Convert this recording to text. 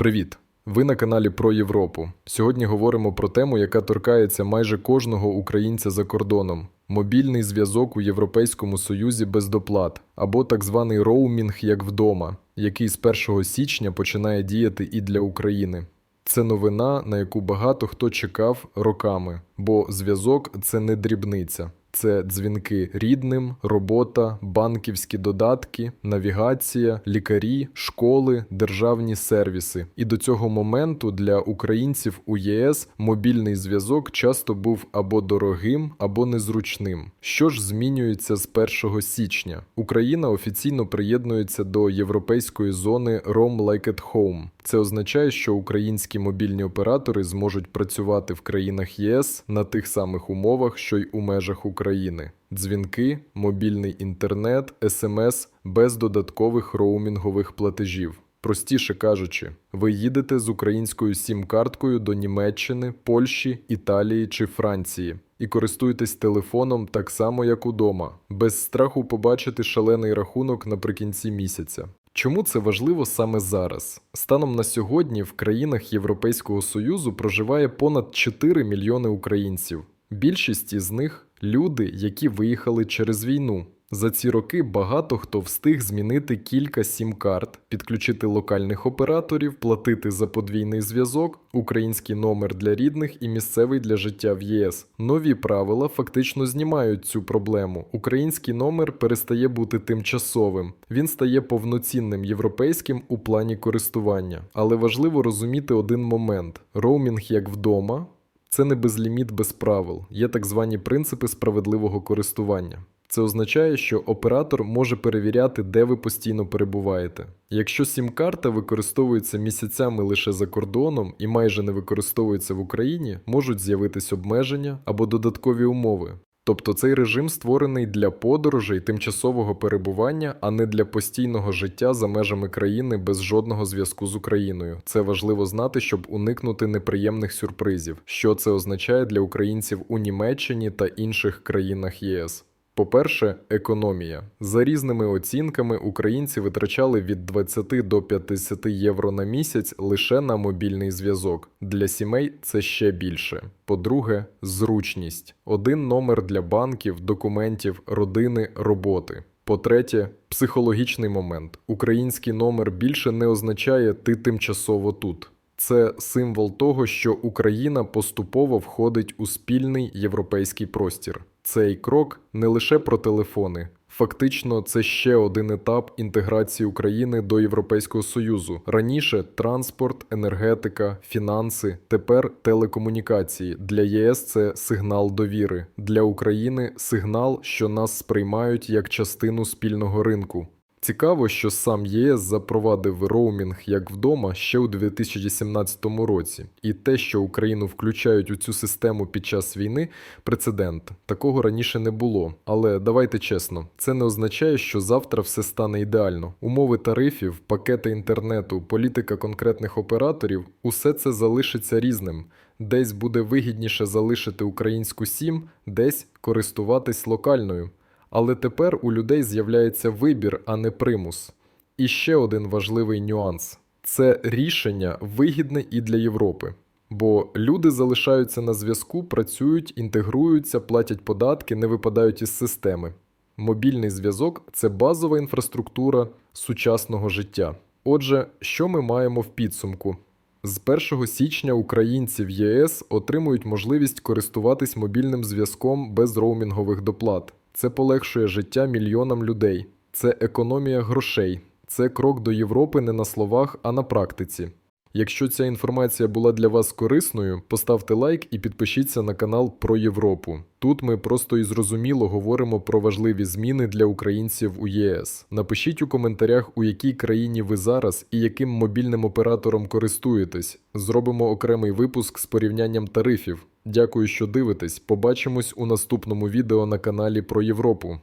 Привіт! Ви на каналі про Європу. Сьогодні говоримо про тему, яка торкається майже кожного українця за кордоном: мобільний зв'язок у Європейському Союзі без доплат, або так званий роумінг як вдома, який з 1 січня починає діяти і для України. Це новина, на яку багато хто чекав роками, бо зв'язок це не дрібниця. Це дзвінки рідним, робота, банківські додатки, навігація, лікарі, школи, державні сервіси. І до цього моменту для українців у ЄС мобільний зв'язок часто був або дорогим, або незручним. Що ж змінюється з 1 січня? Україна офіційно приєднується до європейської зони Roam Like at Home. Це означає, що українські мобільні оператори зможуть працювати в країнах ЄС на тих самих умовах, що й у межах України: дзвінки, мобільний інтернет, СМС без додаткових роумінгових платежів. Простіше кажучи, ви їдете з українською сім-карткою до Німеччини, Польщі, Італії чи Франції і користуєтесь телефоном так само, як удома, без страху побачити шалений рахунок наприкінці місяця. Чому це важливо саме зараз? Станом на сьогодні в країнах Європейського Союзу проживає понад 4 мільйони українців. Більшість із них люди, які виїхали через війну. За ці роки багато хто встиг змінити кілька сім-карт, підключити локальних операторів, платити за подвійний зв'язок, український номер для рідних і місцевий для життя в ЄС. Нові правила фактично знімають цю проблему. Український номер перестає бути тимчасовим, він стає повноцінним європейським у плані користування. Але важливо розуміти один момент: роумінг як вдома. Це не безліміт без правил, є так звані принципи справедливого користування. Це означає, що оператор може перевіряти, де ви постійно перебуваєте. Якщо сім-карта використовується місяцями лише за кордоном і майже не використовується в Україні, можуть з'явитись обмеження або додаткові умови. Тобто цей режим створений для подорожей тимчасового перебування, а не для постійного життя за межами країни без жодного зв'язку з Україною. Це важливо знати, щоб уникнути неприємних сюрпризів, що це означає для українців у Німеччині та інших країнах ЄС. По-перше, економія. За різними оцінками українці витрачали від 20 до 50 євро на місяць лише на мобільний зв'язок. Для сімей це ще більше. По-друге, зручність. Один номер для банків, документів, родини, роботи. По-третє, психологічний момент. Український номер більше не означає ти тимчасово тут. Це символ того, що Україна поступово входить у спільний європейський простір. Цей крок не лише про телефони. Фактично, це ще один етап інтеграції України до Європейського Союзу. Раніше транспорт, енергетика, фінанси, тепер телекомунікації. Для ЄС це сигнал довіри. Для України сигнал, що нас сприймають як частину спільного ринку. Цікаво, що сам ЄС запровадив роумінг як вдома ще у 2017 році, і те, що Україну включають у цю систему під час війни, прецедент. Такого раніше не було. Але давайте чесно, це не означає, що завтра все стане ідеально. Умови тарифів, пакети інтернету, політика конкретних операторів усе це залишиться різним. Десь буде вигідніше залишити українську сім, десь користуватись локальною. Але тепер у людей з'являється вибір, а не примус. І ще один важливий нюанс це рішення вигідне і для Європи. Бо люди залишаються на зв'язку, працюють, інтегруються, платять податки, не випадають із системи. Мобільний зв'язок це базова інфраструктура сучасного життя. Отже, що ми маємо в підсумку? З 1 січня українці в ЄС отримують можливість користуватись мобільним зв'язком без роумінгових доплат. Це полегшує життя мільйонам людей. Це економія грошей. Це крок до Європи не на словах, а на практиці. Якщо ця інформація була для вас корисною, поставте лайк і підпишіться на канал про Європу. Тут ми просто і зрозуміло говоримо про важливі зміни для українців у ЄС. Напишіть у коментарях, у якій країні ви зараз і яким мобільним оператором користуєтесь. Зробимо окремий випуск з порівнянням тарифів. Дякую, що дивитесь. Побачимось у наступному відео на каналі про Європу.